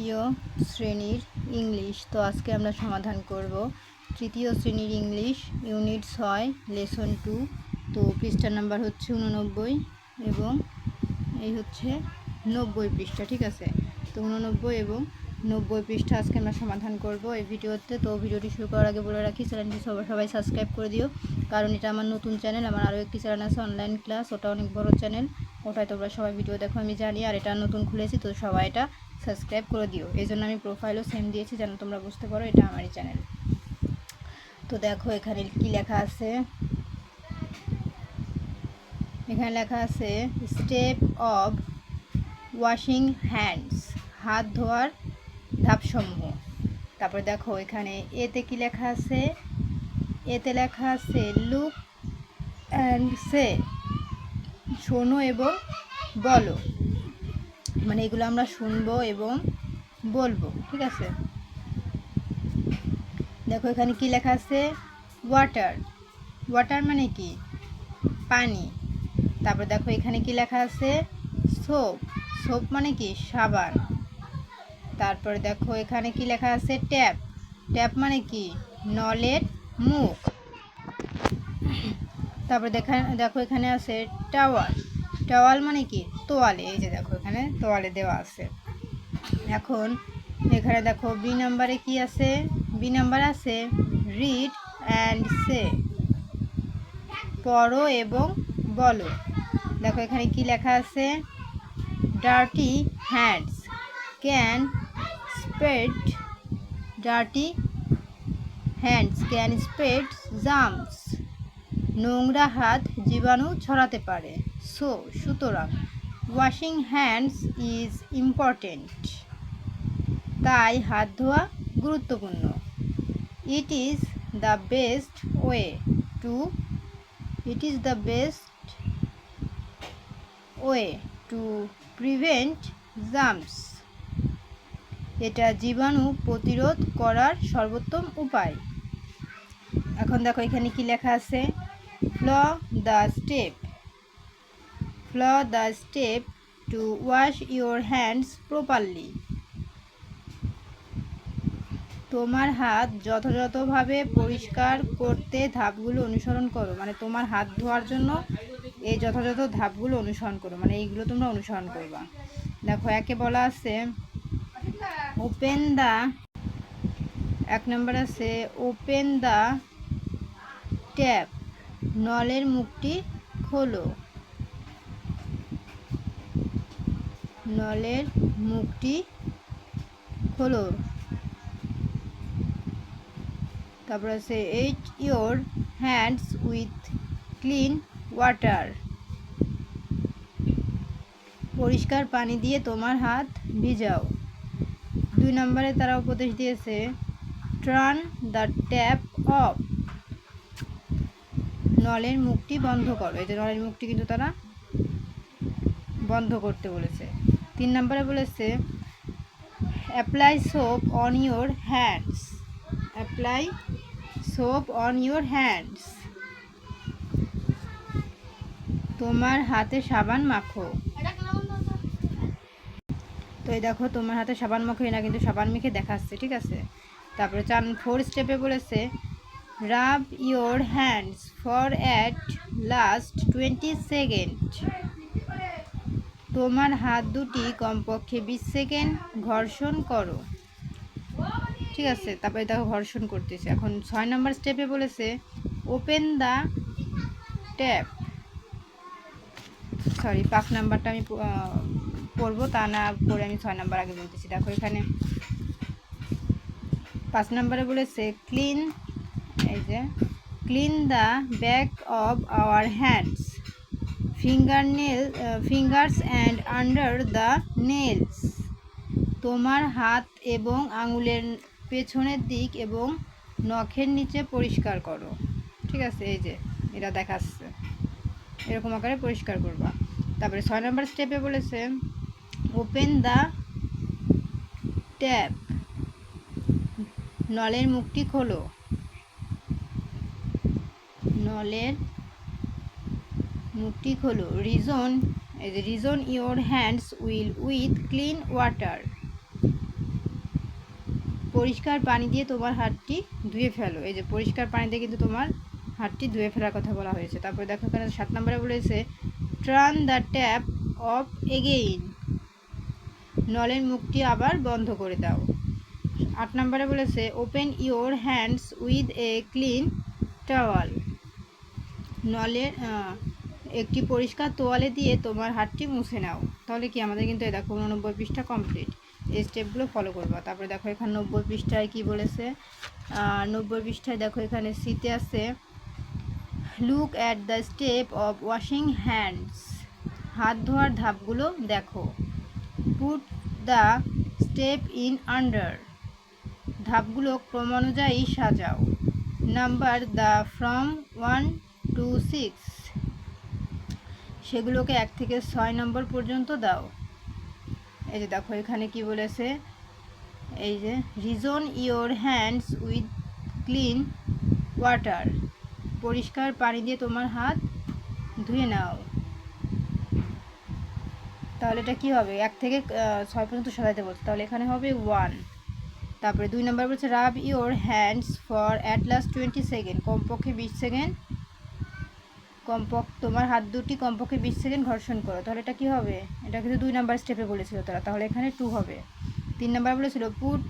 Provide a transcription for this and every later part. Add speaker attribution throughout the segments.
Speaker 1: তৃতীয় শ্রেণির ইংলিশ। তো আজকে আমরা সমাধান করব। তৃতীয় শ্রেণির ইংলিশ, ইউনিট ছয়, লেসন টু। তো পৃষ্ঠা নাম্বার হচ্ছে উননব্বই এবং এই হচ্ছে নব্বই পৃষ্ঠা, ঠিক আছে? তো উননব্বই এবং নব্বই পৃষ্ঠা আজকে আমরা সমাধান করব এই ভিডিওতে। তো ভিডিওটি শুরু করার আগে বলে রাখি, চ্যানেলটি সবাই সবাই সাবস্ক্রাইব করে দিও। কারণ এটা আমার নতুন চ্যানেল, আমার আরও একটি চ্যানেল আছে, অনলাইন ক্লাস। ওটা অনেক বড় চ্যানেল। ওটায় তোমরা সবাই ভিডিও দেখো, আমি জানি। আর এটা নতুন খুলেছি, তো সবাই এটা সাবস্ক্রাইব করে দিও। এই জন্য আমি প্রোফাইলও সেম দিয়েছি, যেন তোমরা বুঝতে পারো, এটা আমারই চ্যানেল তো দেখো, এখানে কি লেখা আছে? এখানে লেখা আছে স্টেপ অব ওয়াশিং হ্যান্ডস হাত ধোয়ার ধাপসমূহ। তারপরে দেখো, এখানে এতে কি লেখা আছে? এতে লেখা আছে লুক অ্যান্ড সে শোনো এবং বলো। মানে এগুলো আমরা শুনব এবং বলব, ঠিক আছে? দেখো এখানে কি লেখা আছে? ওয়াটার ওয়াটার মানে কি? পানি। তারপর দেখো এখানে কি লেখা আছে? সোপ সোপ মানে কি? সাবান। তারপর দেখো এখানে কি লেখা আছে? ট্যাপ ট্যাপ মানে কি? নলের মুখ। তারপর দেখা, দেখো এখানে আছে টাওয়াল টাওয়াল মানে কি? তোয়ালে, এই যে দেখো এখানে তোয়ালে দেওয়া আছে। এখন এখানে দেখো বি নাম্বারে কি আছে? বি নাম্বার আছে রিড অ্যান্ড সে পড়ো এবং বলো। দেখো এখানে কি লেখা আছে? Dirty hands can spread dirty hands can spread germs নোংরা হাত জীবাণু ছড়াতে পারে। সো সুতরাং ওয়াশিং হ্যান্ডস ইজ ইম্পর্টেন্ট তাই হাত ধোয়া গুরুত্বপূর্ণ। It is the best way to it is the best way to prevent germs এটা জীবাণু প্রতিরোধ করার সর্বোত্তম উপায়। এখন দেখো এখানে কি লেখা আছে। Follow the step follow the step to wash your hands properly তোমার হাত যথাযথভাবে পরিষ্কার করতে ধাপগুলো অনুসরণ করো। মানে তোমার হাত ধোয়ার জন্য এই যথাযথ ধাপগুলো অনুসরণ করো। মানে এইগুলো তোমরা অনুসরণ করবা। দেখো, একে বলা আছে ওপেন দ্য এক নম্বর আছে ওপেন দ্য ট্যাপ নলের মুখটি খোলো। নলের মুখটি খোলো। তারপর আছে wet your hands with clean water পরিষ্কার পানি দিয়ে তোমার হাত ভিজাও। দুই নম্বরে তারা উপদেশ দিয়েছে টার্ন দ্য ট্যাপ অফ নলের মুখটি বন্ধ করো। এই যে নলের মুখটি কিন্তু তারা বন্ধ করতে বলেছে। তিন নম্বরে বলেছে apply soap on your hands apply soap on your hands তোমার হাতে সাবান মাখো। তো এই দেখো, তোমার হাতে সাবান মাখো না কিন্তু সাবান মেখে দেখাচ্ছে, ঠিক আছে? তারপরে চার ফোর স্টেপে বলেছে rub your hands for at last twenty second তোমার হাত দুটি কমপক্ষে বিশ সেকেন্ড ঘর্ষণ করো। ঠিক আছে, তারপরে দেখো ঘর্ষণ করতেছে। এখন ছয় নম্বর স্টেপে বলেছে ওপেন দ্য ট্যাপ সরি পাঁচ নাম্বারটা আমি পড়ব, তা না পড়ে আমি ছয় নাম্বার আগে বলতেছি। দেখো এখানে। পাঁচ নাম্বারে বলেছে ক্লিন এই যে clean the back of our hands finger nail fingers and under the nails তোমার হাত এবং আঙুলের পেছনের দিক এবং নখের নিচে পরিষ্কার করো। ঠিক আছে, এই যে এটা দেখাচ্ছে। এরকম আকারে পরিষ্কার করবা। তারপরে ছয় নম্বর স্টেপে বলেছে ওপেন দ্য ট্যাপ নলের মুখটি খোলো। নলের মুখটি খোলো। Reason reason, your hands will with clean water. পরিষ্কার পানি দিয়ে তোমার হাতটি ধুয়ে ফেলো। এই যে পরিষ্কার পানি দিয়ে কিন্তু তোমার হাতটি ধুয়ে ফেলার কথা বলা হয়েছে। তারপরে দেখো এখানে সাত নম্বরে বলেছে turn the tap off again নলের মুখটি আবার বন্ধ করে দাও। আট নম্বরে বলেছে open your hands with a clean towel নলের একটি পরিষ্কার তোয়ালে দিয়ে তোমার হাতটি মুছে নাও। তাহলে কি আমাদের কিন্তু এই দেখো উননব্বই পৃষ্ঠা কমপ্লিট এই স্টেপগুলো ফলো করব। তারপরে দেখো এখানে নব্বই পৃষ্ঠায় কি বলেছে? নব্বই পৃষ্ঠায় দেখো এখানে শীতে আছে look at the step of washing hands হাত ধোয়ার ধাপগুলো দেখো। Put the step in order ধাপগুলো ক্রমানুযায়ী সাজাও। Number the from one to six সেগুলোকে এক থেকে ছয় নম্বর পর্যন্ত দাও। এই যে দেখো, এখানে কি বলেছে? এই যে reason your hands with clean water পরিষ্কার পানি দিয়ে তোমার হাত ধুয়ে নাও। তাহলে এটা কি হবে? এক থেকে ছয় পর্যন্ত সাজাইতে বলছে। তাহলে এখানে হবে ওয়ান তারপরে দুই নম্বর বলছে rub your hands for at least twenty second কমপক্ষে বিশ সেকেন্ড কমপক তোমার হাত দুটি কমপক্ষে বিশ সেকেন্ড ঘর্ষণ করো, তাহলে এটা কি হবে? এটা কিন্তু দুই নাম্বার স্টেপে বলেছিল তারা, তাহলে এখানে টু হবে। তিন নাম্বার বলেছিল put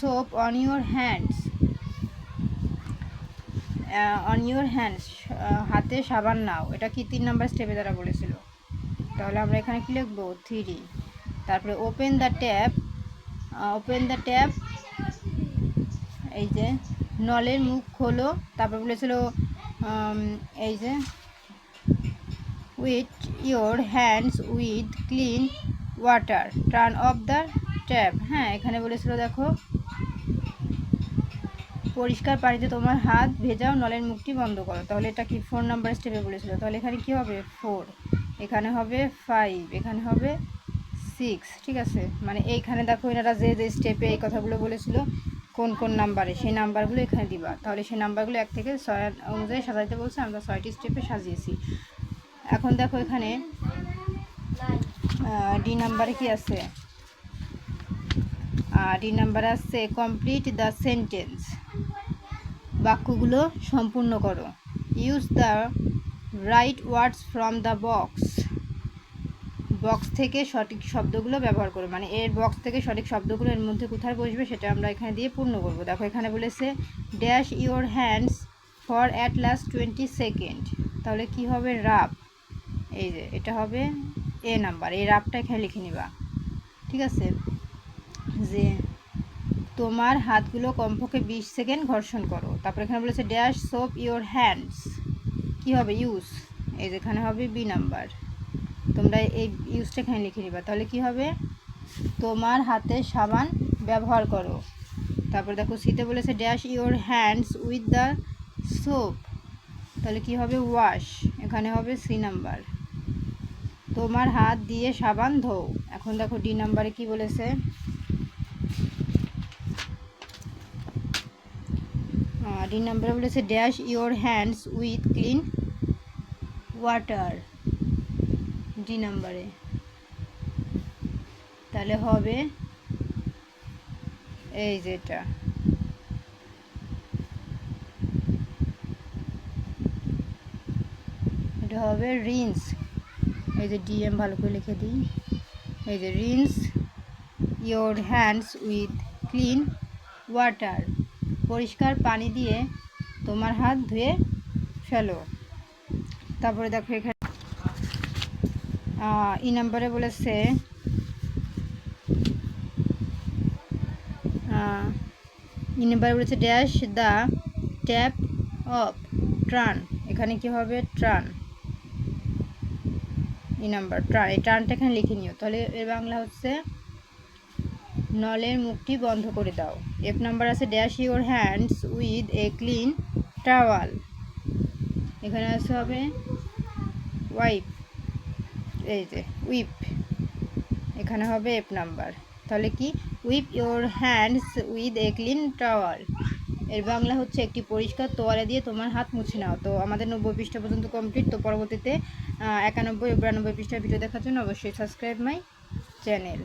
Speaker 1: soap on your hands on your hands হাতে সাবান নাও। এটা কি তিন নাম্বার স্টেপে তারা বলেছিল। তাহলে আমরা এখানে কি লিখব? থ্রি তারপরে open the tap open the tap এই যে, নলের মুখ খোলো, তারপর বলেছিল এই যে with your hands with clean water turn off the tap হ্যাঁ এখানে বলেছিল, দেখো, পরিষ্কার পানিতে তোমার হাত ভেজাও, নলের মুখটি বন্ধ করো। তাহলে এটা কি ফোর নাম্বার স্টেপে বলেছিল? তাহলে এখানে কি হবে? ফোর এখানে হবে ফাইভ এখানে হবে সিক্স ঠিক আছে? মানে এইখানে দেখো, এনারা যে যে স্টেপে এই কথাগুলো বলেছিল কোন কোন নাম্বারে? সেই নাম্বারগুলো এখানে দিবা। তাহলে সেই নাম্বারগুলো এক থেকে ছয় অনুযায়ী সাজাইতে বলছে, আমরা ছয়টি স্টেপে সাজিয়েছি। এখন দেখো এখানে ডি নাম্বারে কি আছে? ডি নাম্বারে আছে কমপ্লিট দ্য সেন্টেন্স বাক্যগুলো সম্পূর্ণ করো। Use the right words from the box box থেকে সঠিক শব্দগুলো ব্যবহার করো। মানে এর বক্স থেকে সঠিক শব্দগুলো এর মধ্যে কোথায় বসবে সেটা আমরা এখানে দিয়ে পূর্ণ করব। দেখো এখানে বলেছে dash your hands for at least twenty second তাহলে কি হবে? রাব এই যে, এটা হবে এ নাম্বার এই রাবটা এখানে লিখে নিবা। ঠিক আছে? যে তোমার হাতগুলো কমপক্ষে বিশ সেকেন্ড ঘর্ষণ করো। তারপর এখানে বলেছে ড্যাশ সোপ ইওর হ্যান্ডস কি হবে? ইউজ এই যেখানে হবে বি নাম্বার তোমরা এই ইউজটা এখানে লিখে নিবা তাহলে কি হবে? তোমার হাতে সাবান ব্যবহার করো। তারপর দেখো, সিতে বলেছে dash your hands with the soap তাহলে কি হবে? ওয়াশ এখানে হবে সি নাম্বার তোমার হাত দিয়ে সাবান ধোও। এখন দেখো ডি নাম্বারে কি বলেছে? ডি নাম্বারে বলেছে dash your hands with clean water D নাম্বারে তাহলে হবে এই যেটা এটা। হবে রিন্স। এই যে ডিএম ভালো করে লিখে দিই। এই যে rinse your hands with clean water. পরিষ্কার পানি দিয়ে তোমার হাত ধুয়ে ফেলো। তারপরে দেখো এখানে ই নাম্বারে বলেছে ই নাম্বারে বলেছে dash the tap off turn এখানে কি হবে? ট্রান ই নাম্বার ট্রান এই ট্রানটা এখানে লিখে নিও। তাহলে এর বাংলা হচ্ছে, নলের মুখটি বন্ধ করে দাও। এফ নাম্বার আছে dash your hands with a clean towel এখানে আছে হবে ওয়াইপ এই যে উইপ এখানে হবে এফ নাম্বার তাহলে কি? Wipe your hands with a clean towel এর বাংলা হচ্ছে একটি পরিষ্কার তোয়ালে দিয়ে তোমার হাত মুছে নাও। তো আমাদের নব্বই পৃষ্ঠা পর্যন্ত কমপ্লিট তো পরবর্তীতে একানব্বই বিরানব্বই পৃষ্ঠার ভিডিও দেখার জন্য অবশ্যই সাবস্ক্রাইব মাই চ্যানেল